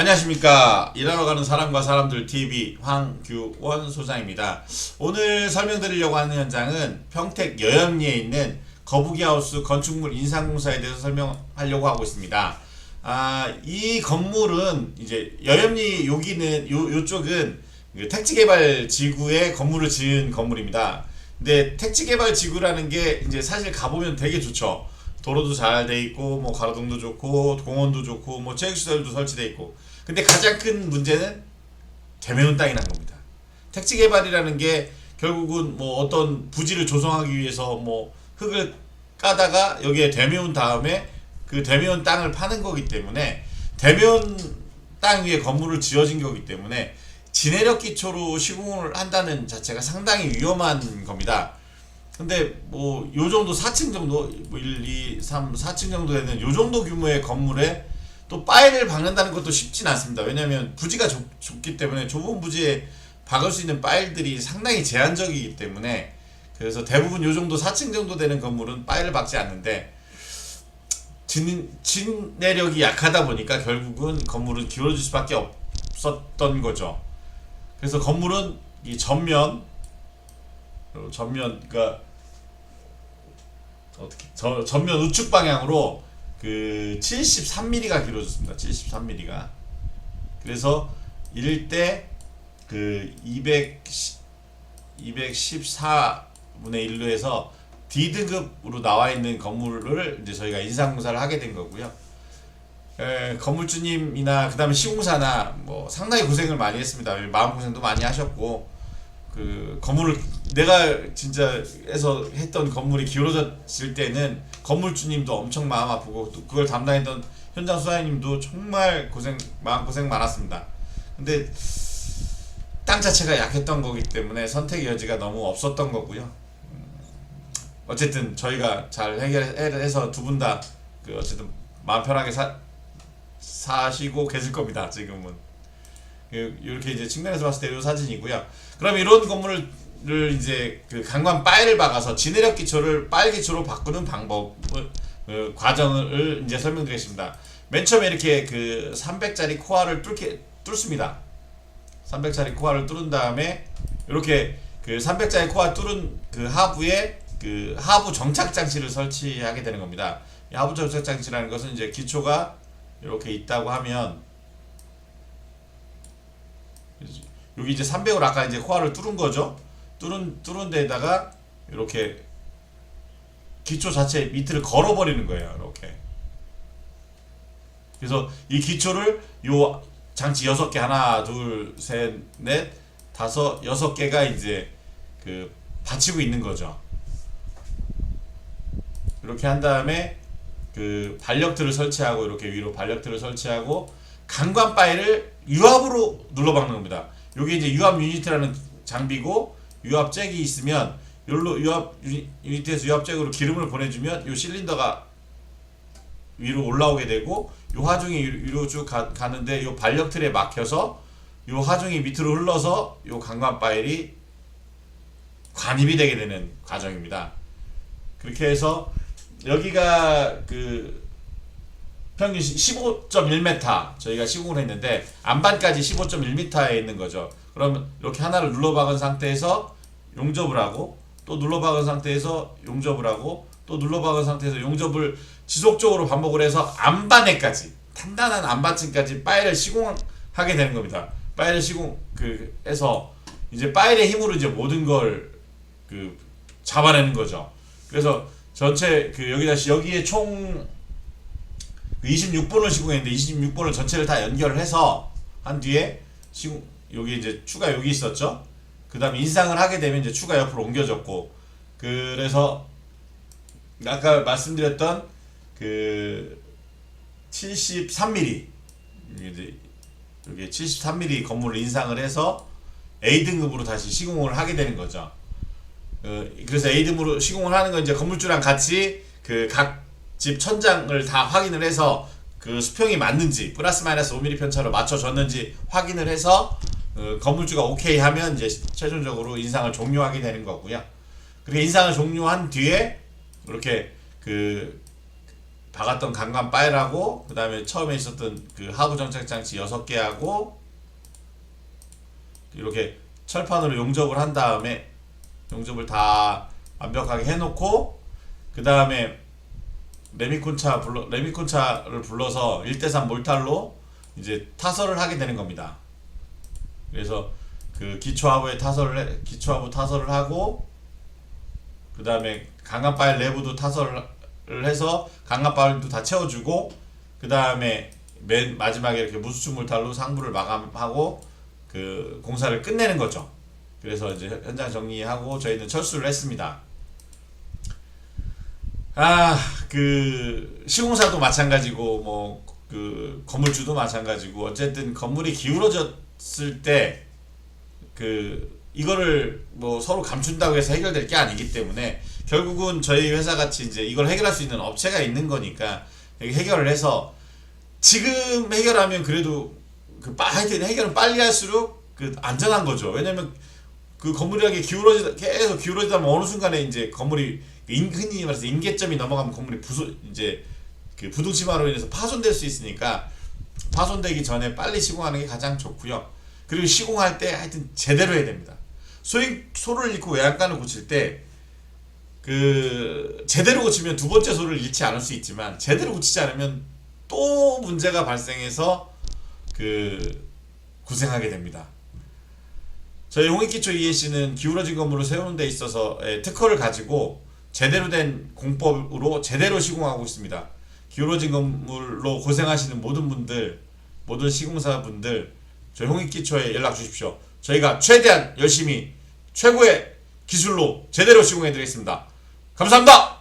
안녕하십니까 일하러 가는 사람과 사람들 TV 황규원 소장입니다. 오늘 설명드리려고 하는 현장은 평택 여염리에 있는 거북이 하우스 건축물 인상공사에 대해서 설명하려고 하고 있습니다. 아, 이 건물은 이제 여염리 여기는 요 요쪽은 그 택지개발 지구에 건물을 지은 건물입니다. 근데 택지개발 지구라는 게 이제 사실 가보면 되게 좋죠. 도로도 잘 돼 있고 뭐 가로등도 좋고 공원도 좋고 뭐 체육시설도 설치돼 있고 근데 가장 큰 문제는 되매운 땅이 난 겁니다. 택지 개발이라는 게 결국은 뭐 어떤 부지를 조성하기 위해서 뭐 흙을 까다가 여기에 되매운 다음에 그 되매운 땅을 파는 거기 때문에 되매운 땅 위에 건물을 지어진 거기 때문에 진해력 기초로 시공을 한다는 자체가 상당히 위험한 겁니다. 근데 뭐 요 정도 4층 정도 뭐 1, 2, 3, 4층 정도 되는 요 정도 규모의 건물에 또 파일을 박는다는 것도 쉽진 않습니다. 왜냐하면 부지가 좁, 좁기 때문에 좁은 부지에 박을 수 있는 파일들이 상당히 제한적이기 때문에 그래서 대부분 요 정도 4층 정도 되는 건물은 파일을 박지 않는데 진, 진내력이 약하다 보니까 결국은 건물은 기울어질 수밖에 없었던 거죠. 그래서 건물은 이 전면 어, 전면 그러니까 어떻게 저, 전면 우측 방향으로 그 73mm가 길어졌습니다. 73mm가. 그래서 이럴 때그 200 214분의 1로 해서 D등급으로 나와 있는 건물을 이제 저희가 인상공사를 하게 된 거고요. 에, 건물주님이나 그다음에 시공사나 뭐 상당히 고생을 많이 했습니다. 마음 고생도 많이 하셨고 그 건물을 내가 진짜 해서 했던 건물이 기울어졌을 때는 건물주님도 엄청 마음 아프고 또 그걸 담당했던 현장 수사님도 정말 고생 마음 고생 많았습니다. 근데 땅 자체가 약했던 거기 때문에 선택의 여지가 너무 없었던 거고요. 음, 어쨌든 저희가 잘 해결해서 두 분 다 그 어쨌든 마음 편하게 사, 사시고 계실 겁니다. 지금은. 이렇게 이제 측면에서 봤을 때 이 사진이고요. 그럼 이런 건물을 이제 그 강관 파일을 박아서 진해력 기초를 파일 기초로 바꾸는 방법을 그 과정을 이제 설명드리겠습니다. 맨 처음에 이렇게 그 300짜리 코알을 뚫게 뚫습니다. 300짜리 코알을 뚫은 다음에 이렇게 그 300짜리 코알 뚫은 그 하부에 그 하부 정착 장치를 설치하게 되는 겁니다. 이 하부 정착 장치라는 것은 이제 기초가 이렇게 있다고 하면 여기 이제 300으로 아까 이제 코알을 뚫은 거죠. 뚫은 뚫은 데다가 이렇게 기초 자체 밑을 걸어버리는 거예요. 이렇게. 그래서 이 기초를 요 장치 여섯 개 하나 둘 셋 넷 다섯 여섯 개가 이제 그 받치고 있는 거죠. 이렇게 한 다음에 그 반력틀을 설치하고 이렇게 위로 반력틀을 설치하고 강관 파일을 유압으로 눌러박는 겁니다. 요게 이제 유압 유니트라는 장비고 유압 잭이 있으면 요로 유압 유니트에서 유압 잭으로 기름을 보내주면 요 실린더가 위로 올라오게 되고 요 하중이 위로 쭉 가, 가는데 요 반력 틀에 막혀서 요 하중이 밑으로 흘러서 요 강관 파일이 관입이 되게 되는 과정입니다. 그렇게 해서 여기가 그 평균 15.1m 저희가 시공을 했는데 안반까지 15.1m에 있는 거죠. 그러면 이렇게 하나를 눌러박은 상태에서 용접을 하고 또 눌러박은 상태에서 용접을 하고 또 눌러박은 상태에서 용접을 지속적으로 반복을 해서 안반에까지 단단한 안반층까지 파일을 시공하게 되는 겁니다. 파일을 시공 그 해서 이제 파일의 힘으로 이제 모든 걸 그 잡아내는 거죠. 그래서 전체 그 여기다 여기에 총 26번을 시공했는데 26번을 전체를 다 연결을 해서 한 뒤에 시공 여기 이제 추가 여기 있었죠. 그다음 인상을 하게 되면 이제 추가 옆으로 옮겨졌고 그래서 아까 말씀드렸던 그 73mm 이제 여기 73mm 건물을 인상을 해서 A 등급으로 다시 시공을 하게 되는 거죠. 어, 그래서 A 등급으로 시공을 하는 건 이제 건물주랑 같이 그각 집 천장을 다 확인을 해서 그 수평이 맞는지 플러스 마이너스 5mm 편차로 맞춰졌는지 확인을 해서 어, 건물주가 오케이 하면 이제 최종적으로 인상을 종료하게 되는 거고요. 그렇게 인상을 종료한 뒤에 이렇게 그 박았던 강간 파일하고 그 다음에 처음에 있었던 그 하부 정착 장치 6개하고 이렇게 철판으로 용접을 한 다음에 용접을 다 완벽하게 해놓고 그 다음에 레미콘차 불러 레미콘차를 불러서 1대3 몰탈로 이제 타설을 하게 되는 겁니다. 그래서 그 기초하부에 타설을 해, 기초하부 타설을 하고 그 다음에 파일 내부도 타설을 해서 파일도 다 채워주고 그 다음에 맨 마지막에 이렇게 무수축 몰탈로 상부를 마감하고 그 공사를 끝내는 거죠. 그래서 이제 현장 정리하고 저희는 철수를 했습니다. 아, 그 시공사도 마찬가지고 뭐 그 건물주도 마찬가지고 어쨌든 건물이 기울어졌을 때 그 이거를 뭐 서로 감춘다고 해서 해결될 게 아니기 때문에 결국은 저희 회사 같이 이제 이걸 해결할 수 있는 업체가 있는 거니까 해결을 해서 지금 해결하면 그래도 그 빠- 하여튼 해결은 빨리 할수록 그 안전한 거죠. 왜냐면 그 건물이라게 기울어지다 계속 기울어지다 보면 어느 순간에 이제 건물이 인, 흔히 말해서 인계점이 넘어가면 건물이 부수 이제 그 부동치마로 인해서 파손될 수 있으니까 파손되기 전에 빨리 시공하는 게 가장 좋고요. 그리고 시공할 때 하여튼 제대로 해야 됩니다. 소위 소를 잃고 외양간을 고칠 때 그 제대로 고치면 두 번째 소를 잃지 않을 수 있지만 제대로 고치지 않으면 또 문제가 발생해서 그 고생하게 됩니다. 저희 홍익기초 ENC는 기울어진 건물을 세우는 데 있어서 예, 특허를 가지고 제대로 된 공법으로 제대로 시공하고 있습니다. 기울어진 건물로 고생하시는 모든 분들, 모든 시공사분들, 저희 홍익기초에 연락 주십시오. 저희가 최대한 열심히 최고의 기술로 제대로 시공해 드리겠습니다. 감사합니다!